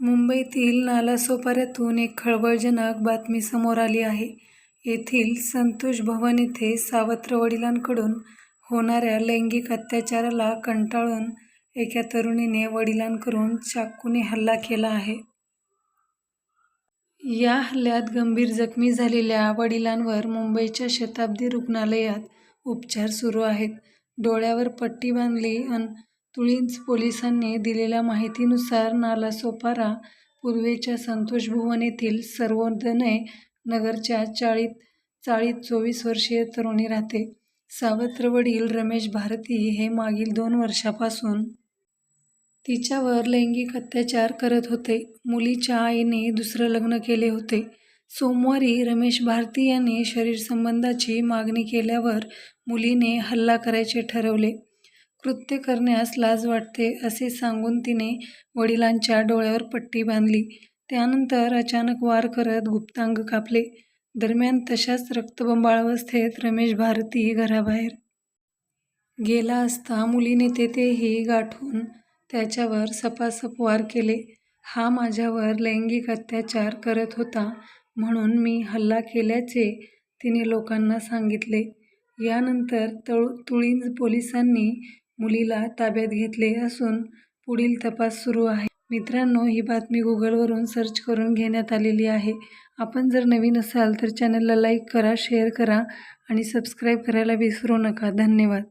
मुंबईतील नालासोपाऱ्यातून एक खळबळजनक बातमी समोर आली आहे. येथील संतोष भवन येथे सावत्र वडिलांकडून होणाऱ्या लैंगिक अत्याचाराला कंटाळून एका तरुणीने वडिलांकडून चाकूने हल्ला केला आहे. या हल्ल्यात गंभीर जखमी झालेल्या वडिलांवर मुंबईच्या शताब्दी रुग्णालयात उपचार सुरू आहेत. डोळ्यावर पट्टी बांधली अन तुळींज पोलिसांनी दिलेल्या माहितीनुसार नालासोपारा पूर्वेच्या संतोष भुवन येथील सर्वोदय नगरच्या चाळीत चाळीत चोवीस वर्षीय तरुणी राहते. सावत्र वडील रमेश भारती हे मागील दोन वर्षापासून तिच्यावर लैंगिक अत्याचार करत होते. मुलीच्या आईने दुसरं लग्न केले होते. सोमवारी रमेश भारती यांनी शरीरसंबंधाची मागणी केल्यावर मुलीने हल्ला करायचे ठरवले. कृत्य करण्यास लाज वाटते असे सांगून तिने वडिलांच्या डोळ्यावर पट्टी बांधली. त्यानंतर अचानक वार करत गुप्तांग कापले. दरम्यान तशाच रक्तबंबाळ अवस्थेत रमेश भारती घराबाहेर गेला असता मुलीने तेथेही गाठून त्याच्यावर सपासप वार केले. हा माझ्यावर लैंगिक अत्याचार करत होता म्हणून मी हल्ला केल्याचे तिने लोकांना सांगितले. यानंतर तुळींज पोलिसांनी मुलीला ताब्यात घेतले असून पुढील तपास सुरू आहे. मित्रांनो, ही बातमी गुगलवरून सर्च करून घेण्यात आलेली आहे. आपण जर नवीन असाल तर चॅनलला लाईक करा, शेअर करा आणि सबस्क्राईब करायला विसरू नका. धन्यवाद.